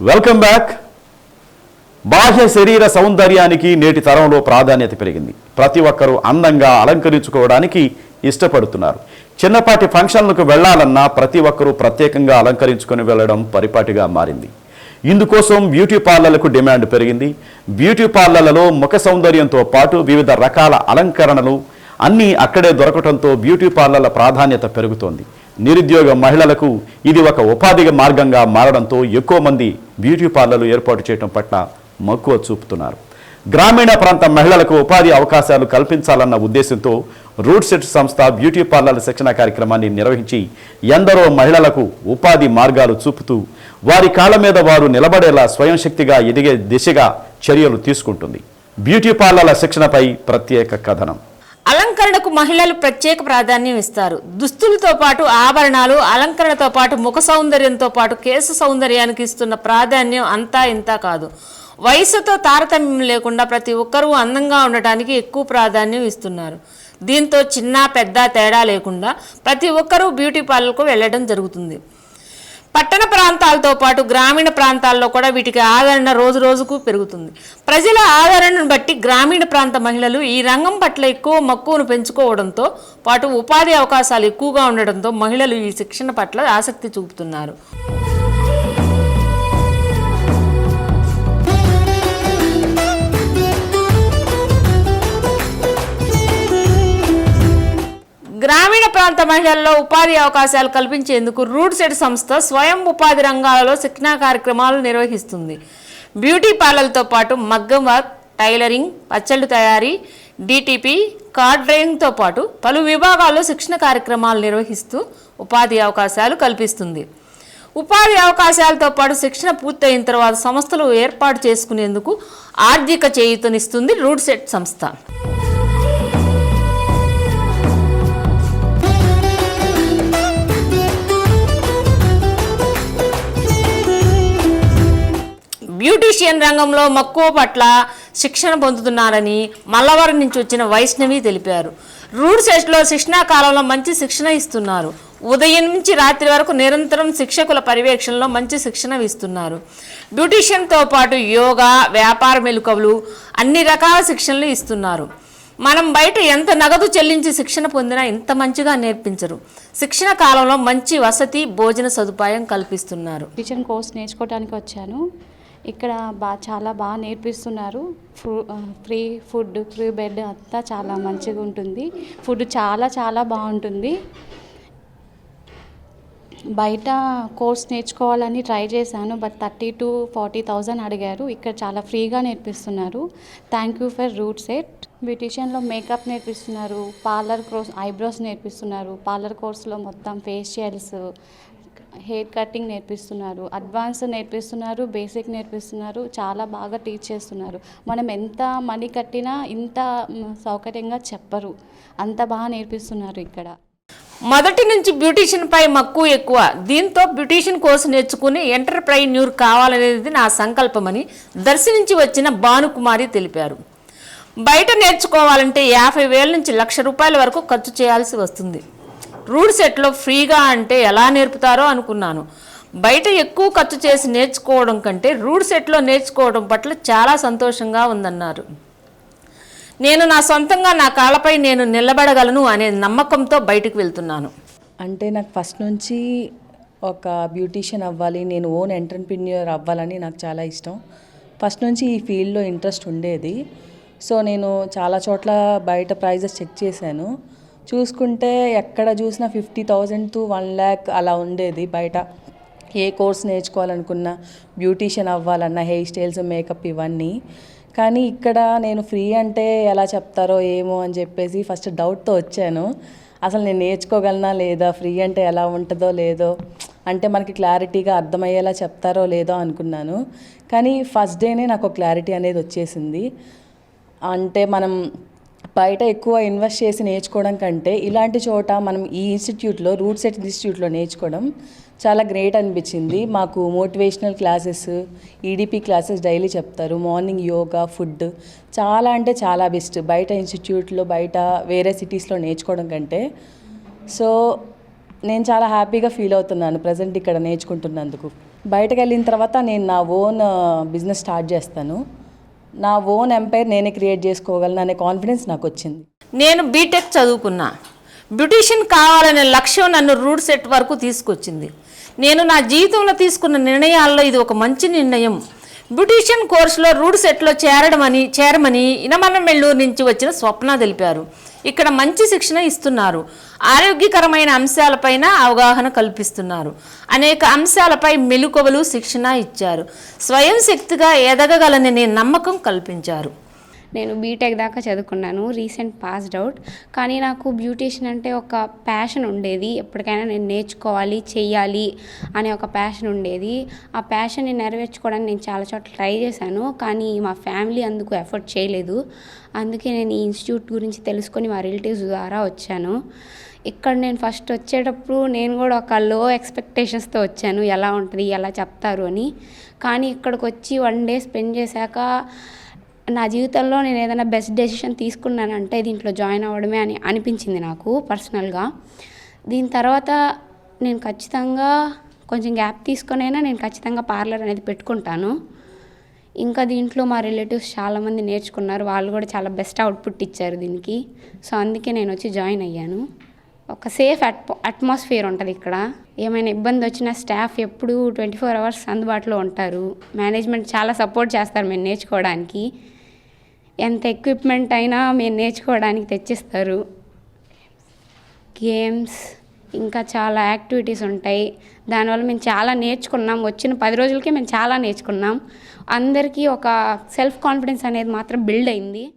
Welcome back బాహ్య శరీర సౌందర్యానికి నేటి తరంలో ప్రాధాన్యత పెరిగింది. ప్రతి ఒక్కరూ అందంగా అలంకరించుకోవడానికి ఇష్టపడుతున్నారు. చిన్నపాటి ఫంక్షన్లకు వెళ్ళాలన్నా ప్రతి ఒక్కరూ ప్రత్యేకంగా అలంకరించుకొని వెళ్ళడం పరిపాటిగా మారింది. ఇందుకోసం బ్యూటీ పార్లర్లకు డిమాండ్ పెరిగింది. బ్యూటీ పార్లర్లలో ముఖ సౌందర్యంతో పాటు వివిధ రకాల అలంకరణలు అన్నీ అక్కడే దొరకటంతో బ్యూటీ పార్లర్ల ప్రాధాన్యత పెరుగుతోంది. నిరుద్యోగ మహిళలకు ఇది ఒక ఉపాధి మార్గంగా మారడంతో ఎక్కువ మంది బ్యూటీ పార్లర్లు ఏర్పాటు చేయడం పట్ల మక్కువ చూపుతున్నారు. గ్రామీణ ప్రాంత మహిళలకు ఉపాధి అవకాశాలు కల్పించాలన్న ఉద్దేశంతో రూట్ సెట్ సంస్థ బ్యూటీ పార్లర్ల శిక్షణ కార్యక్రమాన్ని నిర్వహించి ఎందరో మహిళలకు ఉపాధి మార్గాలు చూపుతూ వారి కాళ్ళ మీద వారు నిలబడేలా స్వయం శక్తిగా ఎదిగే దిశగా చర్యలు తీసుకుంటుంది. బ్యూటీ పార్లర్ల శిక్షణపై ప్రత్యేక కథనం. అలంకరణకు మహిళలు ప్రత్యేక ప్రాధాన్యం ఇస్తారు. దుస్తులతో పాటు ఆభరణాలు అలంకరణతో పాటు ముఖ సౌందర్యంతో పాటు కేశ సౌందర్యానికి ఇస్తున్న ప్రాధాన్యం అంతా ఇంత కాదు. వయసుతో తారతమ్యం లేకుండా ప్రతి ఒక్కరూ అందంగా ఉండటానికి ఎక్కువ ప్రాధాన్యం ఇస్తున్నారు. దీంతో చిన్న పెద్ద తేడా లేకుండా ప్రతి ఒక్కరూ బ్యూటీ పార్లర్కు వెళ్ళడం జరుగుతుంది. పట్టణ ప్రాంతాలతో పాటు గ్రామీణ ప్రాంతాల్లో కూడా వీటికి ఆదరణ రోజు రోజుకు పెరుగుతుంది. ప్రజల ఆదరణను బట్టి గ్రామీణ ప్రాంత మహిళలు ఈ రంగం పట్ల ఎక్కువ మక్కువను పెంచుకోవడంతో పాటు ఉపాధి అవకాశాలు ఎక్కువగా ఉండడంతో మహిళలు ఈ శిక్షణ పట్ల ఆసక్తి చూపుతున్నారు. గ్రామీణ ప్రాంత మహిళల్లో ఉపాధి అవకాశాలు కల్పించేందుకు రూట్ సెట్ సంస్థ స్వయం ఉపాధి రంగాలలో శిక్షణా కార్యక్రమాలు నిర్వహిస్తుంది. బ్యూటీ పార్లర్లతో పాటు మగ్గం వర్క్ టైలరింగ్ పచ్చళ్ళు తయారీ డిటిపి కార్డ్ డ్రైవింగ్తో పాటు పలు విభాగాల్లో శిక్షణ కార్యక్రమాలు నిర్వహిస్తూ ఉపాధి అవకాశాలు కల్పిస్తుంది. ఉపాధి అవకాశాలతో పాటు శిక్షణ పూర్తయిన తర్వాత సంస్థలు ఏర్పాటు చేసుకునేందుకు ఆర్థిక చేయూతనిస్తుంది రూట్ సెట్ సంస్థ. బ్యూటీషియన్ రంగంలో మక్కువ పట్ల శిక్షణ పొందుతున్నారని మల్లవరం నుంచి వచ్చిన వైష్ణవి తెలిపారు. రూడ్ సెట్లో శిక్షణా కాలంలో మంచి శిక్షణ ఇస్తున్నారు. ఉదయం నుంచి రాత్రి వరకు నిరంతరం శిక్షకుల పర్యవేక్షణలో మంచి శిక్షణ ఇస్తున్నారు. బ్యూటీషియన్తో పాటు యోగా వ్యాపార మెలుకవులు అన్ని రకాల శిక్షణలు ఇస్తున్నారు. మనం బయట ఎంత నగదు చెల్లించి శిక్షణ పొందినా ఇంత మంచిగా నేర్పించరు. శిక్షణ కాలంలో మంచి వసతి భోజన సదుపాయం కల్పిస్తున్నారు. కిచెన్ కోర్స్ నేర్చుకోవడానికి వచ్చాను. ఇక్కడ బా చాలా బాగా నేర్పిస్తున్నారు. ఫ్రూ ఫ్రీ ఫుడ్ ఫ్రీ బెడ్ అంతా చాలా మంచిగా ఉంటుంది. ఫుడ్ చాలా చాలా బాగుంటుంది. బయట కోర్స్ నేర్చుకోవాలని ట్రై చేశాను but thirty to forty thousand అడిగారు. ఇక్కడ చాలా ఫ్రీగా నేర్పిస్తున్నారు. Thank you for RUDSET. బ్యూటీషియన్లో makeup నేర్పిస్తున్నారు పార్లర్ కోర్స్ ఐబ్రోస్ నేర్పిస్తున్నారు. పార్లర్ కోర్స్లో మొత్తం ఫేషియల్స్ హెయిర్ కటింగ్ నేర్పిస్తున్నారు అడ్వాన్స్ నేర్పిస్తున్నారు బేసిక్ నేర్పిస్తున్నారు చాలా బాగా టీచ్ చేస్తున్నారు. మనం ఎంత మనీ కట్టినా ఇంత సౌకర్యంగా చెప్పరు. అంత బాగా నేర్పిస్తున్నారు ఇక్కడ. మొదటి నుంచి బ్యూటీషియన్ పై మక్కువ ఎక్కువ. దీంతో బ్యూటీషియన్ కోర్సు నేర్చుకుని ఎంటర్ప్రైన్యూర్ కావాలనేది నా సంకల్పమని దర్శినించి వచ్చిన భానుకుమారి తెలిపారు. బయట నేర్చుకోవాలంటే యాభై వేల నుంచి లక్ష రూపాయల వరకు ఖర్చు చేయాల్సి వస్తుంది. రూడ్ సెట్లో ఫ్రీగా అంటే ఎలా నేర్పుతారో అనుకున్నాను. బయట ఎక్కువ ఖర్చు చేసి నేర్చుకోవడం కంటే రూడ్ సెట్లో నేర్చుకోవడం పట్ల చాలా సంతోషంగా ఉందన్నారు. నేను నా సొంతంగా నా కాళ్ళపై నేను నిలబడగలను అనే నమ్మకంతో బయటకు వెళ్తున్నాను. అంటే నాకు ఫస్ట్ నుంచి ఒక బ్యూటీషియన్ అవ్వాలి నేను ఓన్ ఎంటర్ప్రిన్యూర్ అవ్వాలని నాకు చాలా ఇష్టం. ఫస్ట్ నుంచి ఈ ఫీల్డ్లో ఇంట్రెస్ట్ ఉండేది. సో నేను చాలా చోట్ల బయట ప్రైజెస్ చెక్ చేశాను. చూసుకుంటే ఎక్కడ చూసినా fifty thousand to one lakh అలా ఉండేది బయట. ఏ కోర్స్ నేర్చుకోవాలనుకున్నా బ్యూటీషియన్ అవ్వాలన్నా హెయిర్ స్టైల్స్ మేకప్ ఇవన్నీ. కానీ ఇక్కడ నేను ఫ్రీ అంటే ఎలా చెప్తారో ఏమో అని చెప్పేసి ఫస్ట్ డౌట్తో వచ్చాను. అసలు నేను నేర్చుకోగలనా లేదా ఫ్రీ అంటే ఎలా ఉంటుందో లేదో అంటే మనకి క్లారిటీగా అర్థమయ్యేలా చెప్తారో లేదో అనుకున్నాను. కానీ ఫస్ట్ డేనే నాకు క్లారిటీ అనేది వచ్చేసింది. అంటే మనం బయట ఎక్కువ ఇన్వెస్ట్ చేసి నేర్చుకోవడం కంటే ఇలాంటి చోట మనం ఈ ఇన్స్టిట్యూట్లో రూట్ సెట్ ఇన్స్టిట్యూట్లో నేర్చుకోవడం చాలా గ్రేట్ అనిపించింది. మాకు motivational classes EDP classes daily చెప్తారు. మార్నింగ్ యోగా ఫుడ్ చాలా అంటే చాలా బెస్ట్ బయట ఇన్స్టిట్యూట్లో బయట వేరే సిటీస్లో నేర్చుకోవడం కంటే. సో నేను చాలా హ్యాపీగా ఫీల్ అవుతున్నాను ప్రజెంట్ ఇక్కడ నేర్చుకుంటున్నందుకు. బయటకు వెళ్ళిన తర్వాత నేను నా ఓన్ బిజినెస్ స్టార్ట్ చేస్తాను. నా ఓన్ ఎంపైర్ నేనే క్రియేట్ చేసుకోగలను అనే కాన్ఫిడెన్స్ నాకు వచ్చింది నేను బీటెక్ చదువుకున్నా. బ్యూటిషియన్ కావాలనే లక్ష్యం నన్ను రూట్ సెట్ వరకు తీసుకొచ్చింది. నేను నా జీవితంలో తీసుకున్న నిర్ణయాల్లో ఇది ఒక మంచి నిర్ణయం. బ్యూటీషియన్ కోర్సులో రూడ్ సెట్లో చేరడమని చేరమని ఇనమన్నమెళ్ళూరు నుంచి వచ్చిన స్వప్న తెలిపారు. ఇక్కడ మంచి శిక్షణ ఇస్తున్నారు. ఆరోగ్యకరమైన అంశాలపైన అవగాహన కల్పిస్తున్నారు. అనేక అంశాలపై మెలకువలు శిక్షణ ఇచ్చారు. స్వయం శక్తిగా ఎదగగలననే నమ్మకం కల్పించారు. నేను బీటెక్ దాకా చదువుకున్నాను రీసెంట్ పాస్డ్ అవుట్ కానీ నాకు బ్యూటీషియన్ అంటే ఒక ప్యాషన్ ఉండేది. ఎప్పటికైనా నేను నేర్చుకోవాలి చెయ్యాలి అనే ఒక ప్యాషన్ ఉండేది. ఆ ప్యాషన్ని నెరవేర్చుకోవడానికి నేను చాలా చోట్ల ట్రై చేశాను. కానీ మా ఫ్యామిలీ అందుకు ఎఫర్ట్ చేయలేదు. అందుకే నేను ఈ ఇన్స్టిట్యూట్ గురించి తెలుసుకొని మా రిలేటివ్స్ ద్వారా వచ్చాను. ఇక్కడ నేను ఫస్ట్ వచ్చేటప్పుడు నేను కూడా ఒక లో ఎక్స్పెక్టేషన్స్తో వచ్చాను. ఎలా ఉంటుంది ఎలా చెప్తారు అని. కానీ ఇక్కడికి వచ్చి వన్ డే స్పెండ్ చేశాక నా జీవితంలో నేను ఏదైనా బెస్ట్ డెసిషన్ తీసుకున్నానంటే దీంట్లో జాయిన్ అవ్వడమే అని అనిపించింది నాకు పర్సనల్గా దీని తర్వాత నేను ఖచ్చితంగా కొంచెం గ్యాప్ తీసుకొనైనా నేను ఖచ్చితంగా పార్లర్ అనేది పెట్టుకుంటాను. ఇంకా దీంట్లో మా రిలేటివ్స్ చాలామంది నేర్చుకున్నారు. వాళ్ళు కూడా చాలా బెస్ట్ అవుట్పుట్ ఇచ్చారు దీనికి. సో అందుకే నేను వచ్చి జాయిన్ అయ్యాను. ఒక సేఫ్ అట్ అట్మాస్ఫియర్ ఉంటుంది ఇక్కడ. ఏమైనా ఇబ్బంది వచ్చినా స్టాఫ్ ఎప్పుడూ ట్వంటీ ఫోర్ అవర్స్ అందుబాటులో ఉంటారు. మేనేజ్మెంట్ చాలా సపోర్ట్ చేస్తారు మేము నేర్చుకోవడానికి. ఎంత ఎక్విప్మెంట్ అయినా మేము నేర్చుకోవడానికి తెచ్చిస్తారు. గేమ్స్ ఇంకా చాలా యాక్టివిటీస్ ఉంటాయి. దానివల్ల మేము చాలా నేర్చుకున్నాం. వచ్చిన పది రోజులకే మేము చాలా నేర్చుకున్నాం. అందరికీ ఒక సెల్ఫ్ కాన్ఫిడెన్స్ అనేది మాత్రం బిల్డ్ అయింది.